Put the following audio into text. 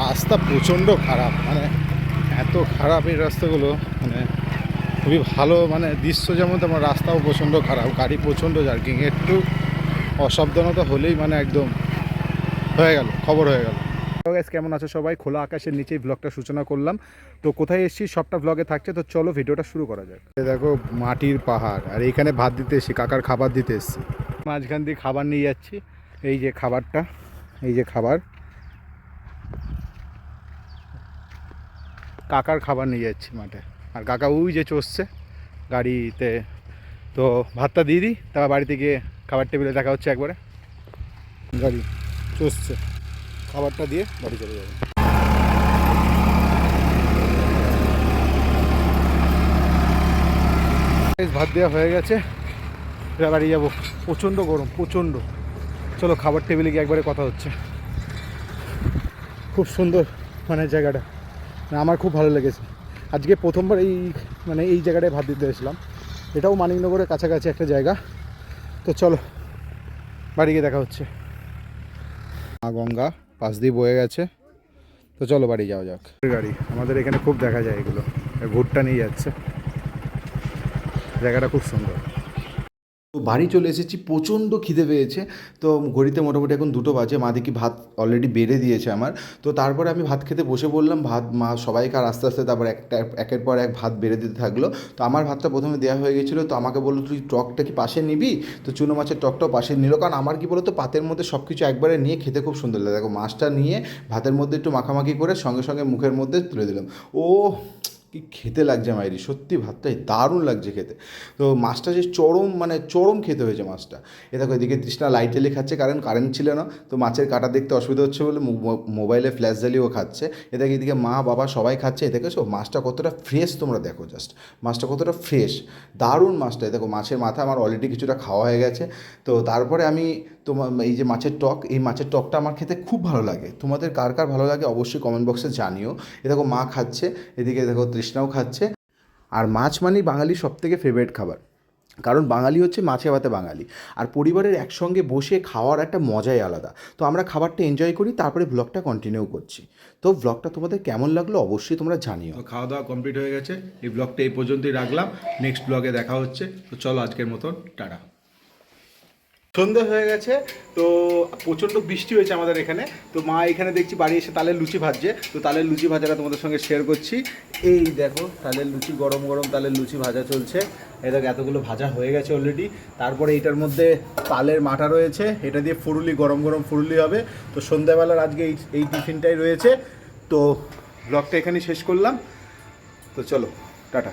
রাস্তা প্রচণ্ড খারাপ মানে এত খারাপ এই রাস্তাগুলো মানে খুবই ভালো মানে দৃশ্য যেমন তেমন রাস্তাও প্রচণ্ড খারাপ গাড়ি প্রচণ্ড জার্কিং একটু অসাবধানতা হলেই মানে একদম হয়ে গেল খবর হয়ে গেল। গাইস কেমন আছো সবাই? খোলা আকাশের নিচেই ব্লগটা সূচনা করলাম। তো কোথায় এসেছি? সবটা ব্লগে থাকছে তো চলো ভিডিওটা শুরু করা যাক। দেখো মাটির পাহাড় আর এইখানে ভাত দিতে এসেছি কাকার খাবার দিতে এসেছি। মাঝখান দিয়ে খাবার নিয়ে যাচ্ছি এই যে খাবারটা এই যে খাবার। কাকার খাবার নিয়ে যাচ্ছি মাঠে। আর কাকা ওই যে চষছে গাড়িতে। তো ভাতটা দিয়ে দিই, তারপর বাড়িতে গিয়ে খাবার টেবিলে দেখা হচ্ছে একবারে। গাড়ি চষছে খাবারটা দিয়ে বাড়ি চলে যাবে। ভাত দেওয়া হয়ে গেছে। এবার বাড়ি যাব। প্রচণ্ড গরম, প্রচণ্ড। চলো খাবার টেবিলে গিয়ে একবারে কথা হচ্ছে। খুব সুন্দর মানে জায়গাটা। আমার খুব ভালো লেগেছে। আজকে প্রথমবার এই মানে এই জায়গাটায় ভাত দিতে এসেছিলাম। এটাও মানিকনগরের কাছাকাছি একটা জায়গা। তো চলো, বাড়ি গিয়ে দেখা হচ্ছে। মা গঙ্গা, পাশ দিয়ে বয়ে গেছে। তো চলো বাড়ি যাওয়া যাক। গাড়ি, আমাদের এখানে খুব দেখা যায় এগুলো। ভুট্টা নিয়ে যাচ্ছে। জায়গাটা খুব সুন্দর। তো বাড়ি চলে এসেছি, প্রচণ্ড খিদে পেয়েছে। তো ঘড়িতে মোটামুটি এখন দুটো বাজে, মা দেখি ভাত অলরেডি বেড়ে দিয়েছে আমার। তো তারপরে আমি ভাত খেতে বসে বললাম ভাত মা সবাইকে আর আস্তে আস্তে তারপর একটা, একের পর এক ভাত বেড়ে দিতে থাকল। তো আমার ভাতটা প্রথমে দেওয়া হয়ে গেছিল, তো আমাকে বলল, তুই টকটা কি পাশে নিবি? তো চুনো মাছের টকটাও পাশে নিল, কারণ আমার কি বলতো, পাতের মধ্যে সব কিছু একবারে নিয়ে খেতে খুব সুন্দর লাগে। দেখো মাছটা নিয়ে ভাতের মধ্যে একটু মাখামাখি করে সঙ্গে সঙ্গে মুখের মধ্যে তুলে দিলাম। ও কি খেতে লাগছে মাইরি? সত্যি ভাতটাই দারুণ লাগছে খেতে। তো মাছটা যে চরম মানে চরম খেতে হয়েছে মাছটা। এ দেখো, এদিকে তৃষ্ণা লাইট খাচ্ছে, কারণ কারেন্ট ছিল না। তো মাছের কাটা দেখতে অসুবিধা হচ্ছে বলে মোবাইলে ফ্ল্যাশ জ্বালিয়েও খাচ্ছে। এ দেখো, এদিকে মা, বাবা সবাই খাচ্ছে। এ দেখেছ? মাছটা কতটা ফ্রেশ তোমরা দেখো জাস্ট মাছটা কতটা ফ্রেশ দারুণ মাছটা। এ দেখো, মাছের মাথা আমার অলরেডি কিছুটা খাওয়া হয়ে গেছে। তো তারপরে আমি তোমার এই যে মাছের টক, এই মাছের টকটা আমার খেতে খুব ভালো লাগে। তোমাদের কার কার ভালো লাগে অবশ্যই কমেন্ট বক্সে জানিও। এ দেখো মা খাচ্ছে, এদিকে দেখো তৃষ্ণাও খাচ্ছে। আর মাছ মানেই বাঙালির সবথেকে ফেভারিট খাবার। কারণ বাঙালি হচ্ছে মাছে ভাতে বাঙালি। আর পরিবারের একসঙ্গে বসে খাওয়ার একটা মজাই আলাদা। তো আমরা খাবারটা এনজয় করি, তারপরে ব্লগটা কন্টিনিউ করছি। তো ব্লগটা তোমাদের কেমন লাগল অবশ্যই তোমরা জানিও। খাওয়া দাওয়া কমপ্লিট হয়ে গেছে। এই ব্লগটা এই পর্যন্তই রাখলাম। নেক্সট ব্লগে দেখা হচ্ছে। তো চলো আজকের মতন, টাটা। সন্ধে হয়ে গেছে, তো প্রচণ্ড বৃষ্টি হয়েছে আমাদের এখানে। তো মা এখানে দেখছি বাড়ি এসে তালের লুচি ভাজছে। তো তালের লুচি ভাজাটা তোমাদের সঙ্গে শেয়ার করছি। এই দেখো, তালের লুচি গরম গরম, তালের লুচি ভাজা চলছে। এই দেখো, এতগুলো ভাজা হয়ে গেছে অলরেডি তারপরে এটার মধ্যে তালের মাটা রয়েছে। এটা দিয়ে ফুরুলি, গরম গরম ফুরুলি হবে। তো সন্ধ্যাবেলার আজকে এই এই টিফিনটাই রয়েছে। তো ব্লগটা এখানেই শেষ করলাম। তো চলো, টাটা।